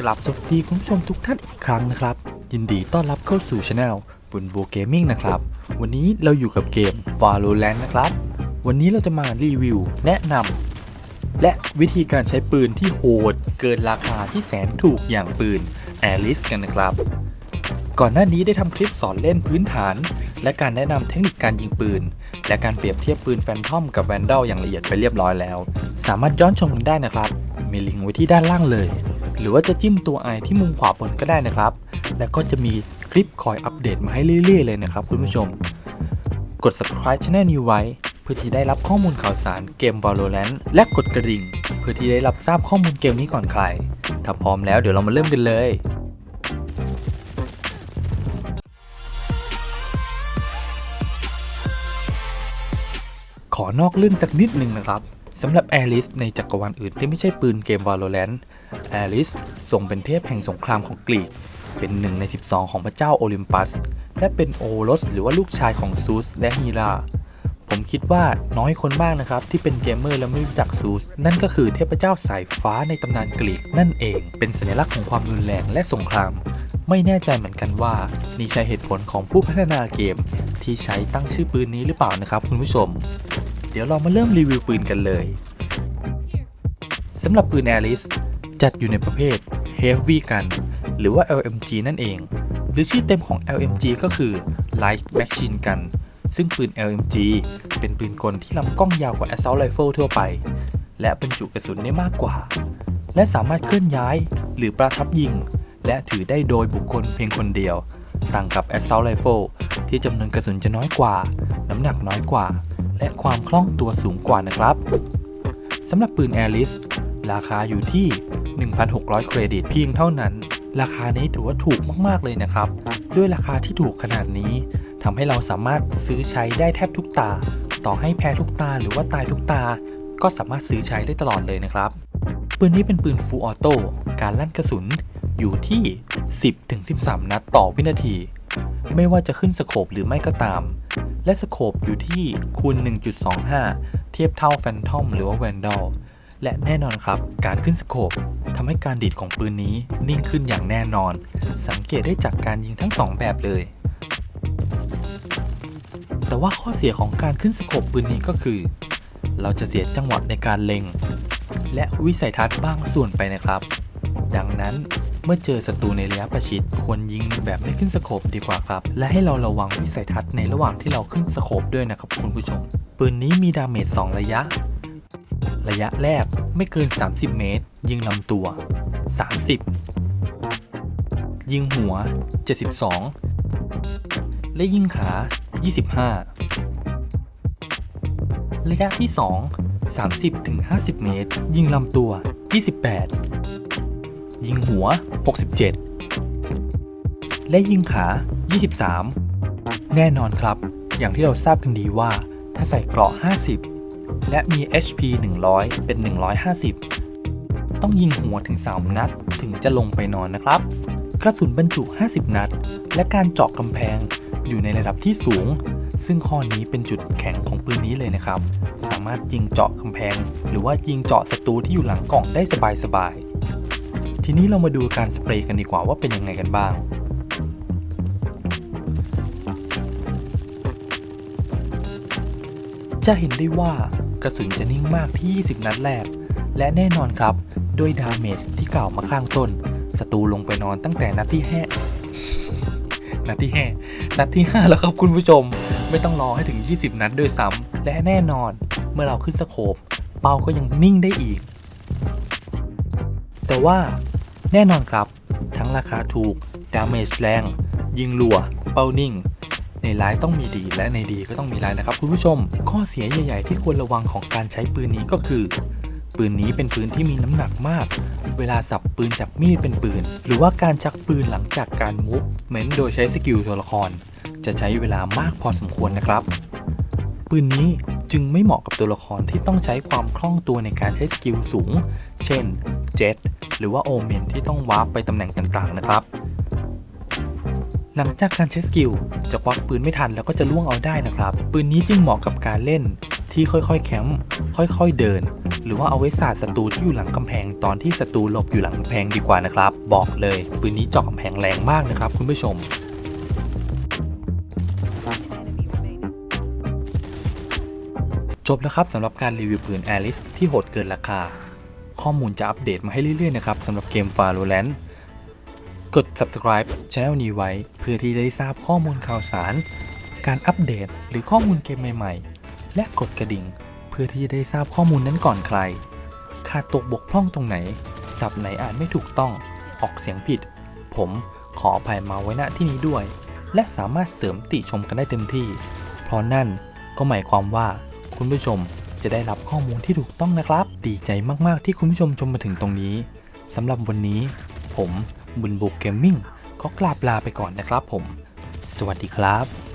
กลับสวัสดีคุณผู้ชมทุกท่านอีกครั้งนะครับ ยินดีต้อนรับเข้าสู่ช anel บุญบูเกมมิ่งนะครับ วันนี้เราอยู่กับเกม Valorant นะครับ วันนี้เราจะมารีวิว แนะนำและวิธีการใช้ปืนที่โหด เกินราคาที่แสนถูกอย่างปืน Alice กันนะครับ ก่อนหน้านี้ได้ทำคลิปสอนเล่นพื้นฐาน และการแนะนำเทคนิคการยิงปืน และการเปรียบเทียบปืนแฟนทอมกับแวนด a ลอย่างละเอียดไปเรียบร้อยแล้ว สามารถย้อนชมกันได้นะครับ มีลิงก์ไว้ที่ด้านล่างเลย หรือว่าจะจิ้มตัวไอที่มุมขวาบนก็ได้นะครับ แล้วก็จะมีคลิปคอยอัปเดตมาให้เรื่อยๆ เลยนะครับคุณผู้ชม กด subscribe channel นี้ไว้ เพื่อที่ได้รับข้อมูลข่าวสารเกม Valorant และกดกระดิ่ง เพื่อที่ได้รับทราบข้อมูลเกมนี้ก่อนใครถ้าพร้อมแล้วเดี๋ยวเรามาเริ่มกันเลย ขอนอกเรื่องสักนิดหนึ่งนะครับสำหรับ Alice ในจักรวาลอื่นที่ไม่ใช่ปืนเกม Valorant Alice ทรงเป็นเทพแห่งสงครามของกรีก เป็นหนึ่งใน 12 ของพระเจ้าโอลิมปัส และเป็นโอรส หรือว่าลูกชายของซูสและฮีราผมคิดว่าน้อยคนมากนะครับ ที่เป็นเกมเมอร์แล้วไม่รู้จักซูส นั่นก็คือเทพเจ้าสายฟ้าในตำนานกรีกนั่นเอง เป็นสัญลักษณ์ของความรุนแรงและสงคราม ไม่แน่ใจเหมือนกันว่านี่ใช่เหตุผลของผู้พัฒนาเกม ที่ใช้ตั้งชื่อปืนนี้หรือเปล่านะครับคุณผู้ชม เดี๋ยวเรามาเริ่มรีวิวปืนกันเลยสำหรับปืน Alice จัดอยู่ในประเภท Heavy Gun หรือว่า LMG นั่นเอง หรือชื่อเต็มของ LMG ก็คือ Light Machine Gun ซึ่งปืน LMG เป็นปืนกลที่ลำกล้องยาวกว่า Assault Rifle ทั่วไป และบรรจุกระสุนได้มากกว่า และสามารถเคลื่อนย้ายหรือประทับยิง และถือได้โดยบุคคลเพียงคนเดียว ต่างกับ Assault Rifle ที่จำนวนกระสุนจะน้อยกว่า น้ำหนักน้อยกว่า และความคล่องตัวสูงกว่านะครับสำหรับปืน Alice ราคาอยู่ที่ 1,600 เครดิตเพียงเท่านั้น ราคานี้ถือว่าถูกมากๆเลยนะครับ ด้วยราคาที่ถูกขนาดนี้ทำให้เราสามารถซื้อใช้ได้แทบทุกตา ต่อให้แพ้ทุกตาหรือว่าตายทุกตา ก็สามารถซื้อใช้ได้ตลอดเลยนะครับ ปืนนี้เป็นปืนฟูลออโต้การลั่นกระสุน อยู่ที่ 10-13 นัดต่อวินาที ไม่ว่าจะขึ้นสโคปหรือไม่ก็ตาม และสโคปอยู่ที่คูณ 1.25 เทียบเท่าแฟนทอมหรือว่าแวนด a ลและแน่นอนครับการขึ้นสโคปทำให้การดีดของปืนนี้นิ่งขึ้นอย่างแน่นอน สังเกตได้จากการยิงทั้งสองแบบเลย แต่ว่าข้อเสียของการขึ้นสโคปปืนนี้ก็คือ เราจะเสียจังหวะในการเล็ง และวิสัยทัศน์บ้างส่วนไปนะครับ ดังนั้น เมื่อเจอศัตรูในระยะประชิดควรยิงแบบไม่ขึ้นสโคปดีกว่าครับ และให้เราระวังวิสัยทัศน์ในระหว่างที่เราขึ้นสโคปด้วยนะครับคุณผู้ชม ปืนนี้มีดาเมจ2 ระยะ ระยะแรกไม่เกิน 30 เมตร ยิงลำตัว 30 ยิงหัว 72 และยิงขา 25 ระยะที่ 2 30-50 เมตร ยิงลำตัว 28 ยิงหัว 67 และยิงขา 23 แน่นอนครับ อย่างที่เราทราบกันดีว่า ถ้าใส่เกราะ 50 และมี HP 100 เป็น 150 ต้องยิงหัวถึง 3 นัดถึงจะลงไปนอนนะครับ กระสุนบรรจุ 50 นัด และการเจาะกำแพงอยู่ในระดับที่สูง ซึ่งข้อนี้เป็นจุดแข็งของปืนนี้เลยนะครับ สามารถยิงเจาะกำแพง หรือว่ายิงเจาะศัตรูที่อยู่หลังกล่องได้สบายๆ ทีนี้เรามาดูการสเปรย์กันดีกว่าว่าเป็นยังไงกันบ้าง จะเห็นได้ว่ากระสุนจะนิ่งมากที่ 20 นัดแรก และแน่นอนครับ ด้วยดาเมจที่กล่าวมาข้างต้นศัตรูลงไปนอนตั้งแต่นัดที่แห้นัดที่แห้นัดที่ 5 แล้วครับคุณผู้ชม ไม่ต้องรอให้ถึง 20 นัดด้วยซ้ำและแน่นอนเมื่อเราขึ้นสโคปเป้าก็ยังนิ่งได้อีก แต่ว่า แน่นอนครับ ทั้งราคาถูก ดาเมจแรง ยิงรัว เป้านิ่ง ในร้ายต้องมีดีและในดีก็ต้องมีร้ายนะครับคุณผู้ชม ข้อเสียใหญ่ ๆ ที่ควรระวังของการใช้ปืนนี้ก็คือ ปืนนี้เป็นปืนที่มีน้ำหนักมาก เวลาสับปืนจากมีดเป็นปืน หรือว่าการชักปืนหลังจากการมูฟเมนโดยใช้สกิลตัวละคร จะใช้เวลามากพอสมควรนะครับ ปืนนี้ จึงไม่เหมาะกับตัวละครที่ต้องใช้ความคล่องตัวในการใช้สกิลสูง เช่นเจ็ตหรือว่าโอเมนที่ต้องวาร์ปไปตำแหน่งต่างๆนะครับ หลังจากการใช้สกิลจะควักปืนไม่ทันแล้วก็จะล่วงเอาได้นะครับ ปืนนี้จึงเหมาะกับการเล่นที่ค่อยๆแคมป์ค่อยๆเดิน หรือว่าเอาไว้สาดศัตรูที่อยู่หลังกำแพงตอนที่ศัตรูหลบอยู่หลังกำแพงดีกว่านะครับ บอกเลยปืนนี้เจาะกำแพงแรงมากนะครับ คุณผู้ชม จบแล้วครับสำหรับการรีวิวปืน Alice ที่โหดเกินราคา ข้อมูลจะอัปเดตมาให้เรื่อยๆนะครับสำหรับเกม Valorant กด subscribe channel นี้ไว้ เพื่อที่จะได้ทราบข้อมูลข่าวสาร การอัปเดตหรือข้อมูลเกมใหม่ๆ และกดกระดิ่ง เพื่อที่จะได้ทราบข้อมูลนั้นก่อนใคร ขาดตกบกพร่องตรงไหน สับไหนอ่านไม่ถูกต้อง ออกเสียงผิด ผมขออภัยมาไว้ณที่นี้ด้วย และสามารถเสริมติชมกันได้เต็มที่ เพราะนั่นก็หมายความว่า คุณผู้ชมจะได้รับข้อมูลที่ถูกต้องนะครับ ดีใจมากๆที่คุณผู้ชมชมมาถึงตรงนี้สำหรับวันนี้ ผมบุญบุกเกมมิ่งก็กราบลาไปก่อนนะครับผม สวัสดีครับ